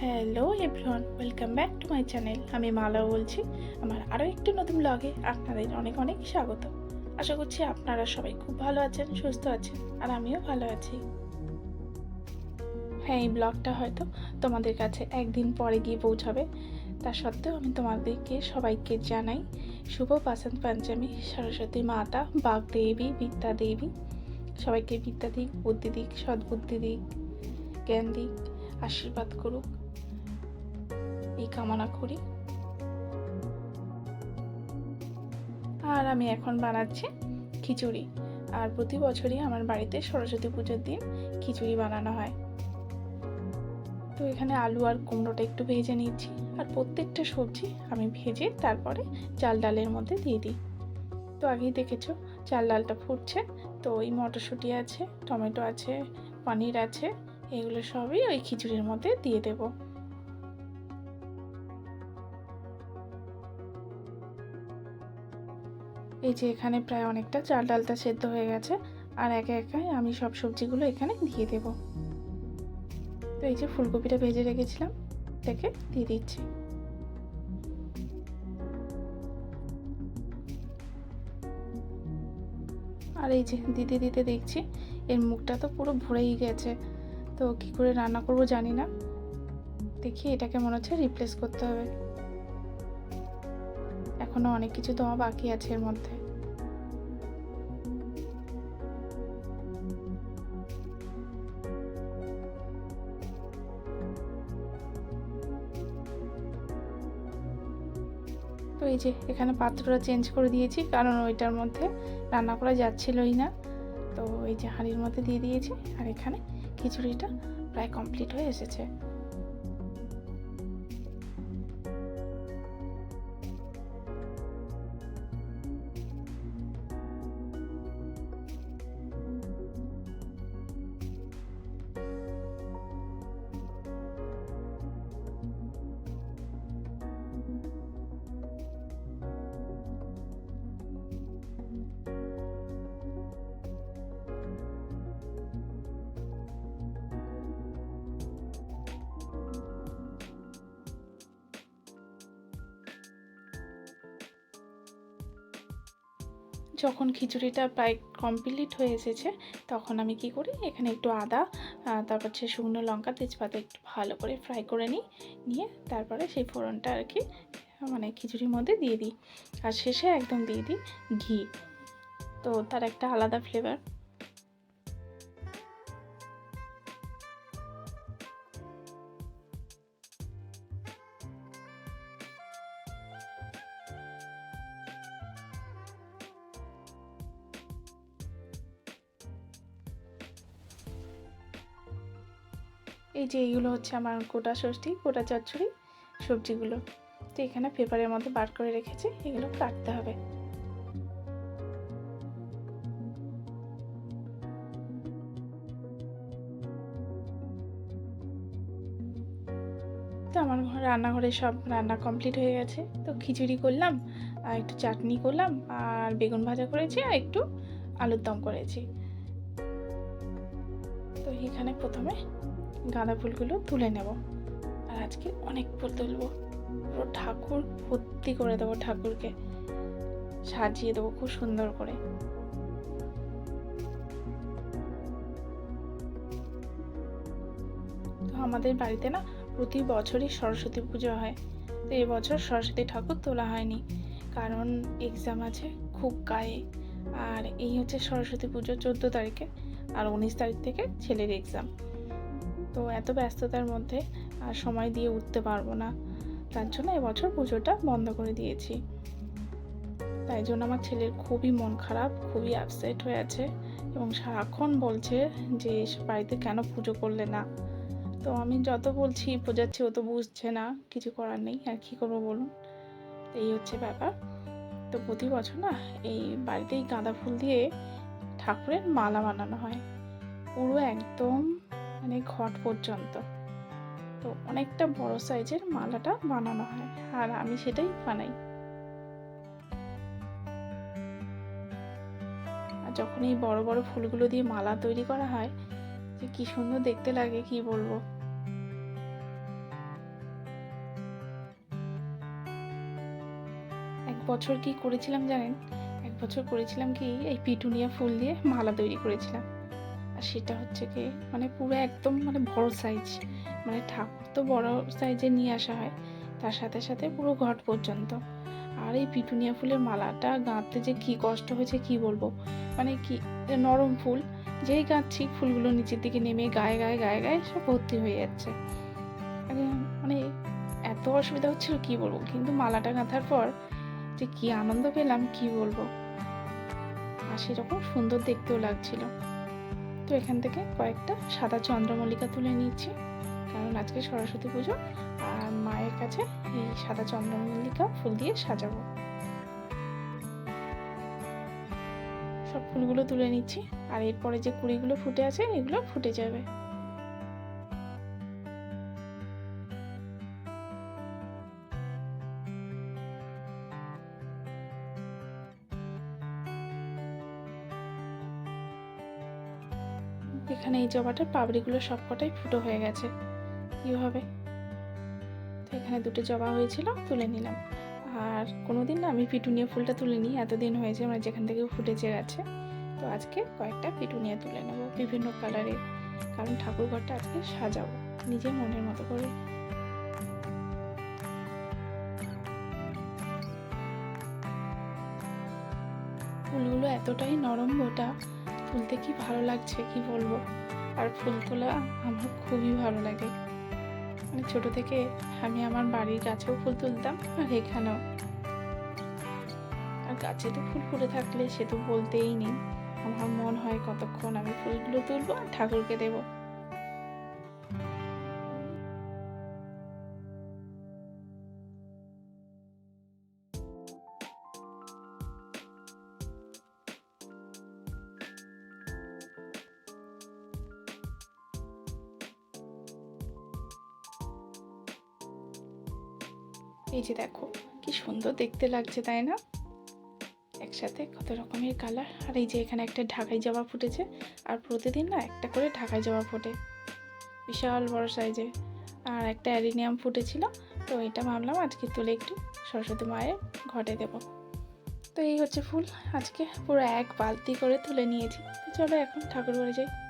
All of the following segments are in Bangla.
Hello everyone, welcome back to my channel. আমি মালা বলছি, আমার আরও একটি নতুন ব্লগে আপনাদের অনেক অনেক স্বাগত। আশা করছি আপনারা সবাই খুব ভালো আছেন, সুস্থ আছেন, আর আমিও ভালো আছি। হ্যাঁ এই ব্লগটা হয়তো তোমাদের কাছে একদিন পরে গিয়ে পৌঁছাবে। তা সত্ত্বেও আমি তোমাদেরকে সবাইকে জানাই, শুভ বাসন্ত পঞ্চমী সরস্বতী মাতা, বাগদেবী বিদ্যা দেবী সবাইকে বিদ্যা দিক, বুদ্ধি দিক, সদ্বুদ্ধি দিক, জ্ঞান দিক, আশীর্বাদ করুক। এই কামনা করি। আর আমি এখন বানাচ্ছি খিচুড়ি। আর প্রতি বছরই আমার বাড়িতে সরস্বতী পুজোর দিন খিচুড়ি বানানো হয়। তো এখানে আলু আর কুমড়োটা একটু ভেজে নিচ্ছি। আর প্রত্যেকটা সবজি আমি ভেজে তারপরে চাল ডালের মধ্যে দিয়ে দিই। তো আগেই দেখেছ চাল ডালটা ফুটছে। তো ওই মটরশুঁটি আছে, টমেটো আছে, পনির আছে, এগুলো সবই ওই খিচুড়ির মধ্যে দিয়ে দেব। এই যে এখানে প্রায় অনেকটা চাল ডালটা সেদ্ধ হয়ে গেছে, আর একে একে আমি সব সবজিগুলো এখানে দিয়ে দেব। তো এই যে ফুলকপিটা ভেজে রেখেছিলাম, এটাকে দিয়ে দিচ্ছি। আর এই যে দিতে দিতে দেখছি, এর মুখটা তো পুরো ভরেই গেছে, তো কি করে রান্না করব জানি না। দেখি এটাকে মনে হচ্ছে রিপ্লেস করতে হবে। এখনও অনেক কিছু দেওয়া বাকি আছে এর মধ্যে। তো এই যে এখানে পাত্রটা চেঞ্জ করে দিয়েছি, কারণ ওইটার মধ্যে রান্না করা যাচ্ছিলই না। তো এই যে হাঁড়ির মধ্যে দিয়ে দিয়েছি, আর এখানে খিচুড়িটা প্রায় কমপ্লিট হয়ে এসেছে। যখন খিচুড়িটা প্রায় কমপ্লিট হয়ে এসেছে, তখন আমি কি করি, এখানে একটু আদা তারপর সে শুকনো লঙ্কা, তেজপাতা একটু ভালো করে ফ্রাই করে নিই, নিয়ে তারপরে সেই ফোড়নটা আর কি মানে খিচুড়ির মধ্যে দিয়ে দিই। আর শেষে একদম দিয়ে দিই ঘি। তো তার একটা আলাদা ফ্লেভার এই যে এইগুলো হচ্ছে আমার গোটা ষষ্ঠী, গোটা চচ্চড়ি সবজিগুলো। তো এখানে পেপারের মধ্যে বার করে রেখেছি, এগুলো কাটতে হবে। তো আমার ঘর রান্নাঘরে সব রান্না কমপ্লিট হয়ে গেছে। তো খিচুড়ি করলাম, আর একটু চাটনি করলাম, আর বেগুন ভাজা করেছি, আর একটু আলুর দম করেছি। তো এখানে প্রথমে গাঁদা ফুলগুলো তুলে নেব। আর আজকে অনেক ফুল তুলবো। পুরো ঠাকুর ভর্তি করে দেবো ঠাকুরকে। সাজিয়ে দেবো খুব সুন্দর করে। তো আমাদের বাড়িতে না প্রতি বছরই সরস্বতী পুজো হয়। তো এবছর সরস্বতী ঠাকুর তোলা হয়নি। কারণ এক্সাম আছে খুব গায়ে। আর এই হচ্ছে সরস্বতী পুজো চোদ্দ তারিখে। আর উনিশ তারিখ থেকে ছেলের এক্সাম তো এত ব্যস্ততার মধ্যে আর সময় দিয়ে উঠতে পারব না। তার জন্য এবছর পুজোটা বন্ধ করে দিয়েছি। তাই জন্য আমার ছেলের খুবই মন খারাপ, খুবই আপসেট হয়ে আছে এবং সারাক্ষণ বলছে যে বাড়িতে কেন পুজো করলে না? তো আমি যত বলছি, বোঝাচ্ছি, ও তো বুঝছে না, কিছু করার নেই, আর কী করব বলুন? এই হচ্ছে ব্যাপার। তো প্রতি বছর না এই বাড়িতেই গাঁদা ফুল দিয়ে ঠাকুরের মালা বানানো হয়। পুরো একদম মানে ঘট পর্যন্ত। তো অনেকটা বড় সাইজের মালাটা বানানো হয়, আর আমি সেটাই বানাই। আর যখন এই বড় বড় ফুলগুলো দিয়ে মালা তৈরি করা হয়, যে কি সুন্দর দেখতে লাগে, কি বলব? এক বছর কি করেছিলাম জানেন? এক বছর করেছিলাম কি, এই পিটুনিয়া ফুল দিয়ে মালা তৈরি করেছিলাম। আর সেটা হচ্ছে কি মানে পুরো একদম মানে বড় সাইজ মানে ঠাকুর তো বড় সাইজে নিয়ে আসা হয়, তার সাথে সাথে পুরো ঘট পর্যন্ত। আর এই পিটুনিয়া ফুলের মালাটা গাঁথতে যে কি কষ্ট হয়েছে কি বলব? মানে কি, নরম ফুল, যেই গাঁথছি ফুলগুলো নিচের দিকে নেমে গায়ে গায়ে গায়ে গায়ে সব ভর্তি হয়ে যাচ্ছে। মানে এত অসুবিধা হচ্ছিল কি বলব? কিন্তু মালাটা গাঁথার পর যে কি আনন্দ পেলাম কি বলব? আর সেরকম সুন্দর দেখতেও লাগছিল। তো এখান থেকে কয়েকটা সাদা চন্দ্রমল্লিকা তুলে নিচ্ছি কারণ আজকে সরস্বতী পুজো, আর মায়ের কাছে এই সাদা চন্দ্রমল্লিকা ফুল দিয়ে সাজাবো। সব ফুলগুলো তুলে নিচ্ছি, আর এরপরে যে কুড়িগুলো ফুটে আছে, এগুলো ফুটে যাবে। জবাটার পাপড়িগুলো সবকটাই ফুটো হয়ে গেছে। কীভাবে তো এখানে দুটো জবা হয়েছিল, তুলে নিলাম। আর কোনো দিন না আমি পিটুনিয়া ফুলটা তুলে নিই এতদিন হয়েছে মানে যেখান থেকে ফুটেছে গেছে। তো আজকে কয়েকটা পিটুনিয়া তুলে নেব বিভিন্ন কালারের কারণ ঠাকুর ঘরটা আজকে সাজাবো, নিজের মনের মতো করে। ফুলগুলো এতটাই নরম মোটা তুলতে কি ভালো লাগছে কি বলব? আর ফুল তোলা আমার খুবই ভালো লাগে। মানে ছোট থেকে আমি আমার বাড়ির গাছেও ফুল তুলতাম আর এখানেও। আর গাছে তো ফুল ফুটে থাকলে সে তো বলতেই নেই। আমার মন হয় কতক্ষণ আমি ফুলগুলো তুলবো আর ঠাকুরকে দেবো। এই যে দেখো, কি সুন্দর দেখতে লাগছে, তাই না? একসাথে কত রকমের কালার। আর এই যে এখানে একটা ঢাকাই জবা ফুটেছে, আর প্রতিদিন না একটা করে ঢাকাই জবা ফোটে। বিশাল বড় সাইজে। আর একটা অ্যারিনিয়াম ফুটেছিল, তো এটা ভাবলাম আজকে তুলে একটু সরস্বতী মায়ের ঘটে দেব। তো এই হচ্ছে ফুল। আজকে পুরো এক বালতি করে তুলে নিয়েছি। চলো এখন ঠাকুর বাড়ি যাই।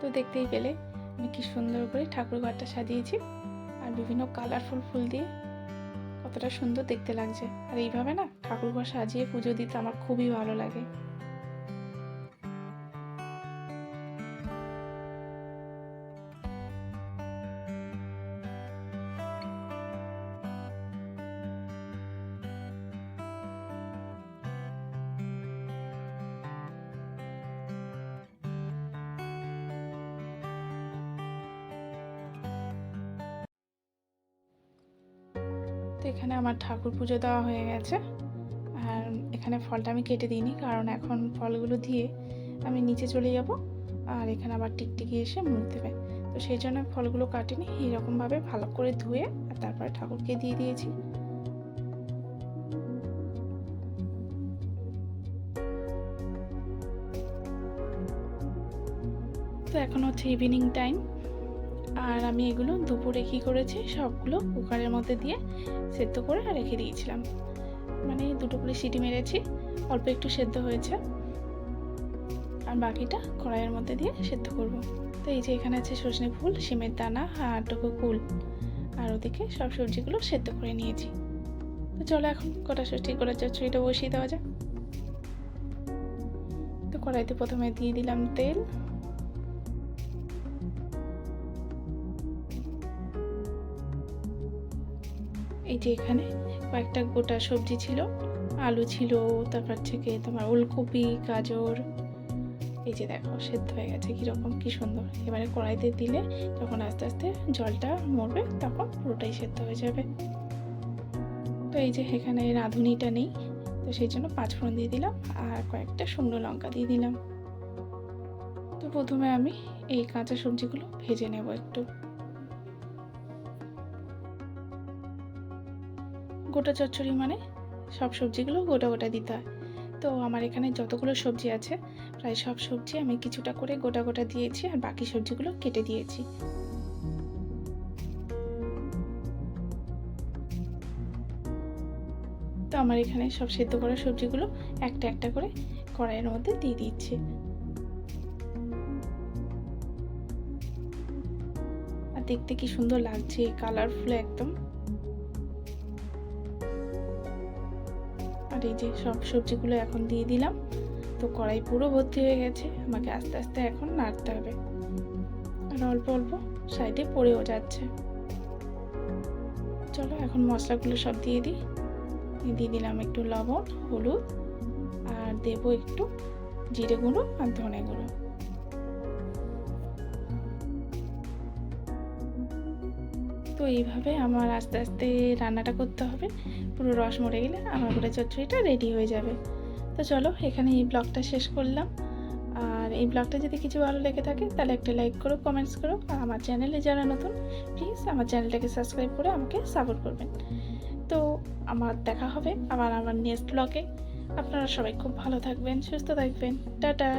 তো দেখতেই পেলে আমি কি সুন্দর করে ঠাকুর ঘরটা সাজিয়েছি আর বিভিন্ন কালারফুল ফুল দিয়ে কতটা সুন্দর দেখতে লাগছে। আর এইভাবে না ঠাকুর ঘর সাজিয়ে পুজো দিতে আমার খুবই ভালো লাগে। তো এখানে আমার ঠাকুর পুজো দেওয়া হয়ে গেছে। আর এখানে ফলটা আমি কেটে দিইনি, কারণ এখন ফলগুলো দিয়ে আমি নিচে চলে যাব আর এখানে আবার টিকটিকি এসে মুখ দেবে। তো সেই জন্য ফলগুলো কাটিনি, এইরকমভাবে ভালো করে ধুয়ে আর তারপরে ঠাকুরকে দিয়ে দিয়েছি। তো এখন হচ্ছে ইভিনিং টাইম আর আমি এগুলো দুপুরে কী করেছি, সবগুলো কুকারের মধ্যে দিয়ে সেদ্ধ করে রেখে দিয়েছিলাম। মানে দুটো করে সিটি মেরেছি, অল্প একটু সেদ্ধ হয়েছে। আর বাকিটা কড়াইয়ের মধ্যে দিয়ে সেদ্ধ করব। তো এই যে এখানে আছে সজনে ফুল শিমের দানা আর টুকু কুল। আর ওদিকে সব সবজিগুলো সেদ্ধ করে নিয়েছি। তো চলো এখন কটা ষষ্ঠী করার চচ্চড়িটা বসিয়ে দেওয়া যাক। তো কড়াইতে প্রথমে দিয়ে দিলাম তেল। এই যে এখানে কয়েকটা গোটা সবজি ছিল, আলু ছিল, তারপর থেকে তোমার ওলকপি, গাজর, এই যে দেখো সেদ্ধ হয়ে গেছে কীরকম কী সুন্দর। এবারে কড়াইতে দিলে যখন আস্তে আস্তে জলটা মরবে, তখন পুরোটাই সেদ্ধ হয়ে যাবে। তো এই যে এখানে রাঁধুনিটা নেই, তো সেই জন্য পাঁচ ফোড়ন দিয়ে দিলাম আর কয়েকটা শুকনো লঙ্কা দিয়ে দিলাম। তো প্রথমে আমি এই কাঁচা সবজিগুলো ভেজে নেব একটু। গোটা চচ্চড়ি মানে সব সবজিগুলো গোটা গোটা দিতে হয়। তো আমার এখানে যতগুলো সবজি আছে, প্রায় সব সবজি আমি কিছুটা করে গোটা গোটা দিয়েছি আর বাকি সবজিগুলো কেটে দিয়েছি। তো আমার এখানে সব সেদ্ধ করা সবজিগুলো একটা একটা করে কড়াইয়ের মধ্যে দিয়ে দিচ্ছি। আর দেখতে কি সুন্দর লাগছে কালারফুল একদম। আর এই যে সব সবজিগুলো এখন দিয়ে দিলাম। তো কড়াই পুরো ভর্তি হয়ে গেছে। আমাকে আস্তে আস্তে এখন নাড়তে হবে। আর অল্প অল্প সাইডে পড়েও যাচ্ছে। চলো এখন মশলাগুলো সব দিয়ে দিই। দিয়ে দিলাম একটু লবণ, হলুদ, আর দেবো একটু জিরে গুঁড়ো আর ধনে গুঁড়ো। তো এইভাবে আমার আস্তে আস্তে রান্নাটা করতে হবে। পুরো রস মরে গেলে আমার গোটা চচ্চড়িটা রেডি হয়ে যাবে। তো চলো, এখানে এই ব্লগটা শেষ করলাম। আর এই ব্লগটা যদি কিছু ভালো লেগে থাকে, তাহলে একটা লাইক করো কমেন্টস করো। আর আমার চ্যানেলে যারা নতুন প্লিজ আমার চ্যানেলটাকে সাবস্ক্রাইব করে আমাকে সাপোর্ট করবেন। তো আমার দেখা হবে আবার আমার নেক্সট ব্লগে আপনারা সবাই খুব ভালো থাকবেন, সুস্থ থাকবেন। টাটা!